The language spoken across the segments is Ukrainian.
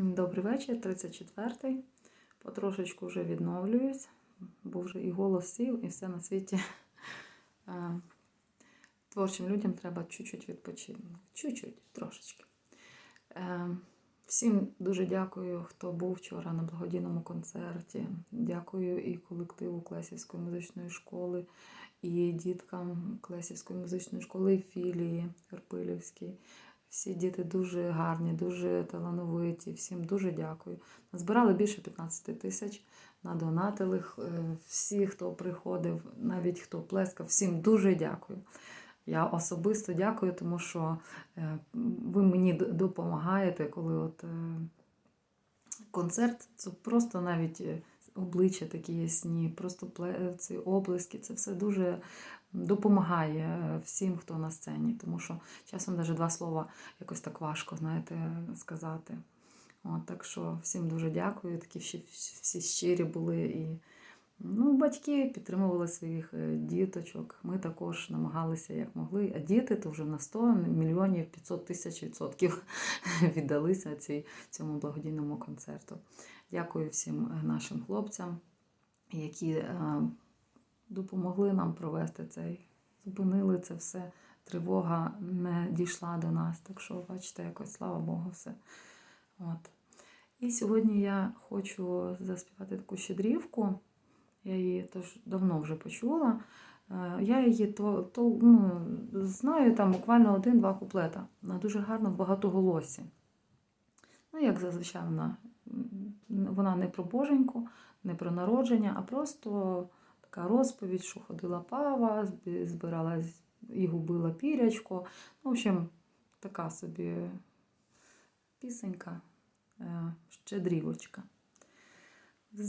Добрий вечір, 34-й. Потрошечку вже відновлююсь, бо вже і голос сів, і все на світі. Творчим людям треба чуть-чуть відпочити. Чуть-чуть, трошечки. Е, Всім дуже дякую, хто був вчора на благодійному концерті. Дякую і колективу Клесівської музичної школи, і діткам Клесівської музичної школи, і філії Карпилівській. Всі діти дуже гарні, дуже талановиті. Всім дуже дякую. Назбирали більше 15 тисяч, надонатили е, всі, хто приходив, навіть хто плескав, всім дуже дякую. Я особисто дякую, тому що е, ви мені допомагаєте, коли от е, концерт це просто навіть обличчя такі ясні, просто ці облиски. це все дуже допомагає е, всім, хто на сцені, тому що часом навіть два слова якось так важко, знаєте, сказати. От, так що всім дуже дякую. Такі всі щирі були. І ну, батьки підтримували своїх е, діточок. Ми також намагалися як могли. А діти то вже на 100 мільйонів 500 тисяч відсотків віддалися цій, цьому благодійному концерту. Дякую всім е, нашим хлопцям, які е, допомогли нам провести цей, зупинили це все. Тривога не дійшла до нас. Так що, бачите, якось слава Богу, все. От. І сьогодні я хочу заспівати таку щедрівку. Я її теж давно вже почула. Е, Я її то, то, ну, знаю там буквально один-два куплета. Вона дуже гарна в багатоголосі. Ну, як зазвичай вона, вона не про боженьку, не про народження, а просто така розповідь, що ходила пава, збі- збирала і губила пірячко. Ну, в общем, така собі пісенька, е, щедрівочка. В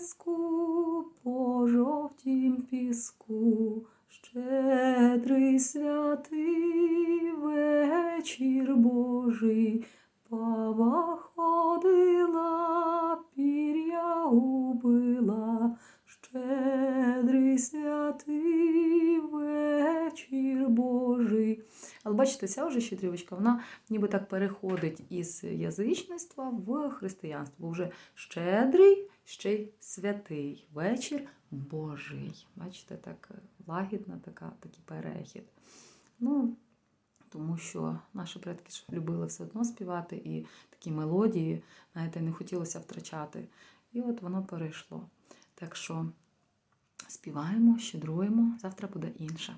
ліску, по жовтім піску, щедрий святий вечір Божий, пава ходила, пір'я губила, щедрий святий вечір Божий. Але бачите, ця вже щедрівочка, вона ніби так переходить із язичництва в християнство. Бо вже щедрий, ще й святий вечір Божий. Бачите, так е, лагідна така, такий перехід. Ну, тому що наші предки ж любили все одно співати і такі мелодії, знаєте, не хотілося втрачати. І от воно перейшло. Так що співаємо, щедруємо, завтра буде інше.